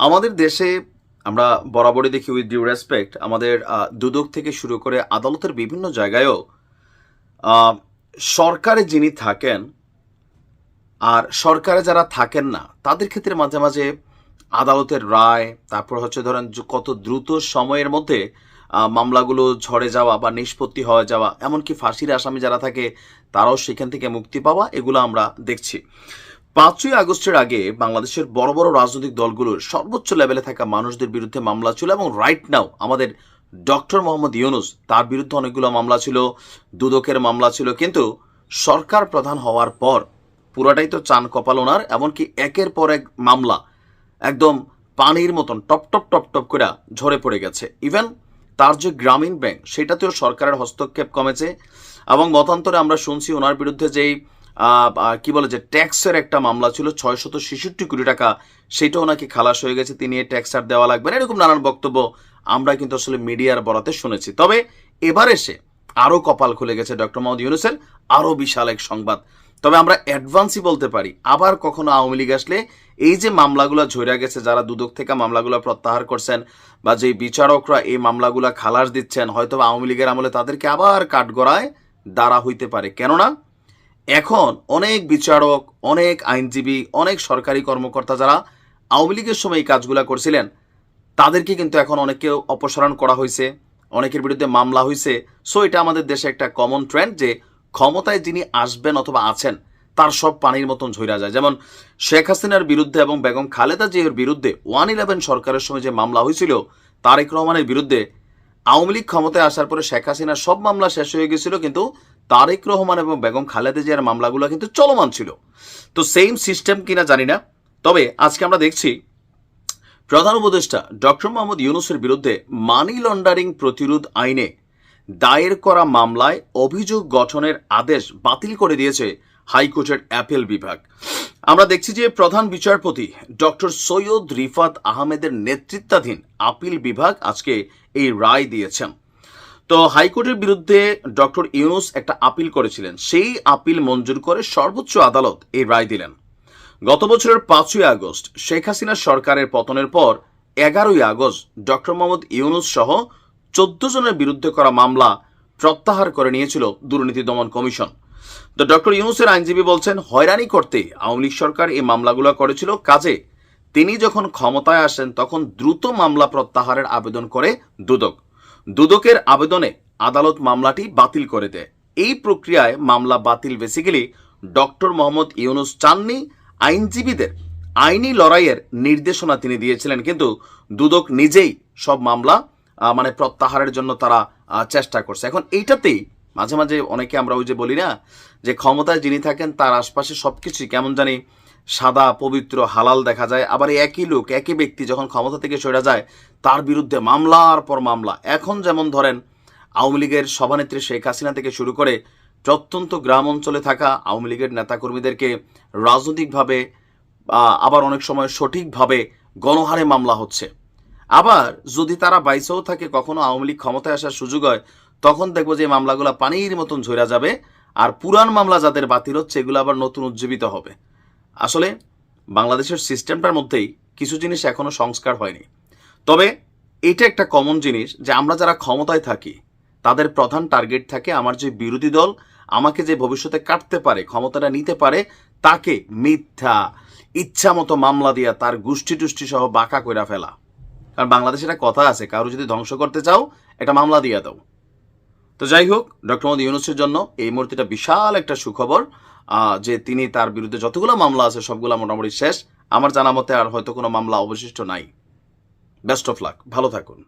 আমাদের দেশে আমরা বরাবরই দেখি উইথ ডিউ রেসপেক্ট আমাদের দুদক থেকে শুরু করে আদালতের বিভিন্ন জায়গায়ও সরকারে যিনি থাকেন আর সরকারে যারা থাকেন না, তাদের ক্ষেত্রে মাঝে মাঝে আদালতের রায়, তারপর হচ্ছে ধরেন কত দ্রুত সময়ের মধ্যে মামলাগুলো ঝরে যাওয়া বা নিষ্পত্তি হয়ে যাওয়া, এমনকি ফাঁসির আসামি যারা থাকে, তারাও সেখান থেকে মুক্তি পাওয়া, এগুলো আমরা দেখছি। পাঁচই আগস্টের আগে বাংলাদেশের বড় বড় রাজনৈতিক দলগুলোর সর্বোচ্চ লেভেলে থাকা মানুষদের বিরুদ্ধে মামলা ছিল এবং রাইট নাও আমাদের ডক্টর মোহাম্মদ ইউনুস, তার বিরুদ্ধে অনেকগুলো মামলা ছিল, দুদকের মামলা ছিল, কিন্তু সরকার প্রধান হওয়ার পর পুরাটাই তো চান কপাল ওনার, এমনকি একের পর এক মামলা একদম পানির মতন টপ টপ টপ টপ করে ঝরে পড়ে গেছে। ইভেন তার যে গ্রামীণ ব্যাংক সেটাতেও সরকারের হস্তক্ষেপ কমেছে এবং মতান্তরে আমরা শুনছি ওনার বিরুদ্ধে যেই কি বলে যে, ট্যাক্সের একটা মামলা ছিল ছয় শত ছেষট্টি কোটি টাকা, সেটাও নাকি খালাস হয়ে গেছে, তিনি ট্যাক্স আর দেওয়া লাগবে না। এরকম নানান বক্তব্য আমরা কিন্তু আসলে মিডিয়ার বরাতে শুনেছি। তবে এবার এসে আরও কপাল খুলে গেছে ডক্টর মোহাম্মদ ইউনুসের আরও বিশাল এক সংবাদ। তবে আমরা অ্যাডভান্সই বলতে পারি, আবার কখনো আওয়ামী লীগ আসলে এই যে মামলাগুলো ঝরে গেছে, যারা দুদক থেকে মামলাগুলো প্রত্যাহার করছেন বা যে বিচারকরা এই মামলাগুলো খালাস দিচ্ছেন হয়তো আওয়ামী লীগের আমলে তাদেরকে আবার কাঠগড়ায় দাঁড়া হইতে পারে। কেননা এখন অনেক বিচারক, অনেক আইনজীবী, অনেক সরকারি কর্মকর্তা যারা আওয়ামী লীগের সময় এই কাজগুলো করছিলেন, তাদেরকে কিন্তু এখন অনেককে অপসারণ করা হয়েছে, অনেকের বিরুদ্ধে মামলা হয়েছে। সো এটা আমাদের দেশে একটা কমন ট্রেন্ড যে ক্ষমতায় যিনি আসবেন অথবা আছেন, তার সব পানির মতন ঝইরা যায়। যেমন শেখ হাসিনার বিরুদ্ধে এবং বেগম খালেদা জিয়ার বিরুদ্ধে ওয়ান ইলেভেন সরকারের সময় যে মামলা হয়েছিল, তারেক রহমানের বিরুদ্ধে আওয়ামী লীগ ক্ষমতায় আসার পরে শেখ হাসিনার সব মামলা শেষ হয়ে গেছিল, কিন্তু তারেক রহমান এবং বেগম খালেদা জিয়ার মামলাগুলো কিন্তু চলমান ছিল। তো সেম সিস্টেম কিনা জানি না। তবে আজকে আমরা দেখছি প্রধান উপদেষ্টা ডক্টর মোহাম্মদ ইউনুসের বিরুদ্ধে মানি লন্ডারিং প্রতিরোধ আইনে দায়ের করা মামলায় অভিযোগ গঠনের আদেশ বাতিল করে দিয়েছে হাইকোর্টের অ্যাপেল বিভাগ। আমরা দেখছি যে প্রধান বিচারপতি ডক্টর সৈয়দ রিফাত আহমেদের নেতৃত্বাধীন আপিল বিভাগ আজকে এই রায় দিয়েছেন। তো হাইকোর্টের বিরুদ্ধে ডক্টর ইউনুস একটা আপিল করেছিলেন। সেই আপিল মঞ্জুর করে সর্বোচ্চ আদালত এই রায় দিলেন। গত বছরের পাঁচই আগস্ট শেখ হাসিনা সরকারের পতনের পর এগারোই আগস্ট ডক্টর মোহাম্মদ ইউনুস সহ চোদ্দ জনের বিরুদ্ধে করা মামলা প্রত্যাহার করে নিয়েছিল দুর্নীতি দমন কমিশন। তো ডক্টর ইউনুসের আইনজীবী বলছেন, হয়রানি করতে আওয়ামী লীগ সরকার এই মামলাগুলো করেছিল। কাজে তিনি যখন ক্ষমতায় আসেন, তখন দ্রুত মামলা প্রত্যাহারের আবেদন করে দুদক। দুদকের আবেদনে আদালত মামলাটি বাতিল করে দেয়। এই প্রক্রিয়ায় মামলা বাতিল বেসিক্যালি ডক্টর মোহাম্মদ ইউনুস চাননি। আইনজীবীদের আইনি লড়াইয়ের নির্দেশনা তিনি দিয়েছিলেন, কিন্তু দুদক নিজেই সব মামলা মানে প্রত্যাহারের জন্য তারা চেষ্টা করছে। এখন এইটাতেই মাঝে মাঝে অনেকে আমরা ওই যে বলি না, যে ক্ষমতায় যিনি থাকেন তার আশপাশে সবকিছুই কেমন জানি সাদা, পবিত্র, হালাল দেখা যায়। আবার একই লোক, একই ব্যক্তি যখন ক্ষমতা থেকে সরে যায়, তার বিরুদ্ধে মামলার পর মামলা। এখন যেমন ধরেন, আওয়ামী লীগের সভানেত্রী শেখ হাসিনা থেকে শুরু করে প্রত্যন্ত গ্রাম অঞ্চলে থাকা আওয়ামী লীগের নেতাকর্মীদেরকে রাজনৈতিকভাবে আবার অনেক সময় সঠিকভাবে গণহারে মামলা হচ্ছে। আবার যদি তারা বাইসেও থাকে, কখনো আওয়ামী লীগ ক্ষমতায় আসার সুযোগ হয়, তখন দেখব যে মামলাগুলো পানির মতন ঝরা যাবে, আর পুরান মামলা যাদের বাতিল হচ্ছে, এগুলো আবার নতুন উজ্জীবিত হবে। আসলে বাংলাদেশের সিস্টেমটার মধ্যেই কিছু জিনিস এখনও সংস্কার হয়নি। তবে এটা একটা কমন জিনিস যে আমরা যারা ক্ষমতায় থাকি, তাদের প্রধান টার্গেট থাকে আমার যে বিরোধী দল আমাকে যে ভবিষ্যতে কাটতে পারে, ক্ষমতাটা নিতে পারে, তাকে মিথ্যা ইচ্ছা মতো মামলা দিয়া তার গোষ্ঠী টুষ্টি সহ বাঁকা কইরা ফেলা। কারণ বাংলাদেশে একটা কথা আছে, কারও যদি ধ্বংস করতে চাও, একটা মামলা দিয়ে দাও। তো যাই হোক, ডক্টর মোহাম্মদ ইউনুসের জন্য এই মুহূর্তে একটা বিশাল একটা সুখবর। যে তিনি তার বিরুদ্ধে যতগুলো মামলা আছে, সবগুলো মোটামুটি শেষ। আমার জানা মতে আর হয়তো কোনো মামলা অবশিষ্ট নাই। Best of luck. ভালো থাকুন।